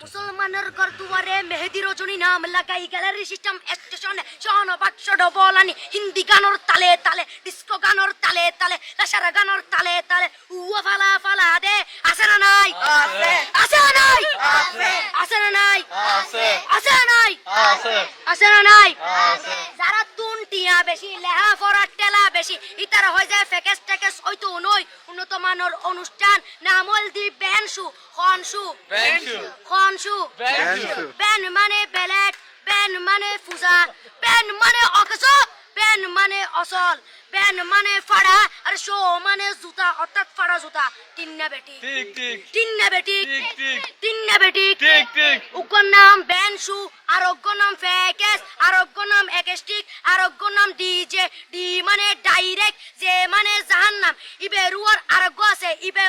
মুসলমানের ঘর দুয়ারে মেহেদি রজনী নাম লাগাই গ্যালারি সিস্টেম স্টেশনে শহন বাক্স ডবলানি হিন্দি গানর তালে তালে ডিস্কো গানর তালে তালে লাসারা গানর তালে তালে উয়া ফালা ফালা দে আছে না নাই আছে। না নাই আছে। না নাই আছে। না নাই আছে। না নাই। যারা তুন টিয়া বেশি লেহা ফরার টেলা বেশি ইতারা হয়ে যায় ফেকেস টেকেস হয়তো নই উন্নত মানের অনুষ্ঠান নামল দি বেনসু খনসু বেনসু। খনসু বেনসু। বেন মানে বেলেট বেন মানে ফুজা বেন মানে অকস বেন মানে অসল বেন মানে ফাড়া আর শো মানে জুতা অর্থাৎ ফাড়া জুতা তিন্না বেটি ঠিক ঠিক তিন্না বেটি ঠিক, ঠিক। তিন্না বেটি ঠিক ঠিক উগ্র নাম বেনসু আরোগ্য নাম ফেকেস আরোগ্য নাম একেস্টিক আরোগ্য নাম ডিজে ডি মানে ডাইরেক্ট যে মানে জাহান্নাম ইবে রুয়ার আরোগ্য আছে ইবে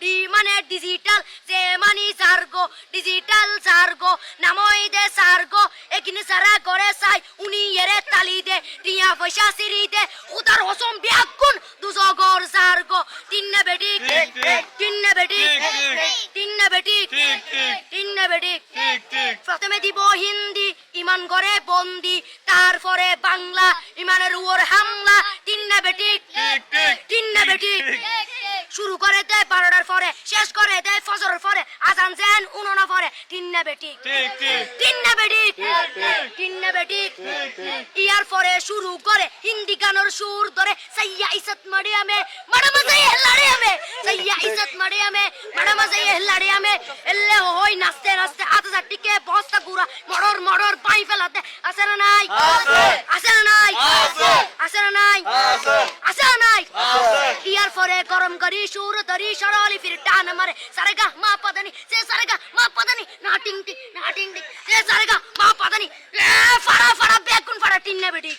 ডি মানে ডিজিটাল যে মানি সার্গো ডিজিটাল সার্গো নামই দে সার্গো এখানে সারা করে চাই উনি এরে তালি দে টিয়া পয়সা সিরি দে উদার হসম বিয়াকুন দুজগর সার্গো তিন্নে বেটি ঠিক, ঠিক। তিন্নে বেটি ঠিক, ঠিক। তিন্নে বেটি ঠিক, ঠিক। তিন্নে বেটি ঠিক ঠিক প্রথমে দিব হিন্দি ইমান করে বন্দি তারপরে বাংলা ইমানের উপর হামলা বেটি ঠিক, ঠিক। বেটি দেয় বারোটার পরে শেষ করে দেয় ফজরের পরে আজান যেন উনোনা পরে তিন্নে বেটি ঠিক। ঠিক তিন্নে বেটি তিন্নে বেটি ইয়ার পরে শুরু করে হিন্দি গানের সুর ধরে সাইয়া ইসত মারিয়ামে ম্যাডাম সাই হেলাড়িয়ামে সাইয়া ইসত মারিয়ামে ম্যাডাম সাই হেলাড়িয়ামে এলে হই নাচতে নাচতে আধা হাজার টিকে বস্তা গুড়া মড়র মড়র পাই ফেলাতে। আছে না নাই? আছে। আছে না নাই? আছে। আছে না নাই? আছে। আছে না নাই আছে। ইয়ার করম করি, সুর ধরি, সরলি ফির টান মারে। সারেগা, মা পাদানি, সে সারেগা, মা পাদানি, না টিং টিং, না টিং টিং, সে সারেগা, মা পাদানি। এ, ফাড়া ফাড়া বেকুন ফাড়া টিন্নে বেটি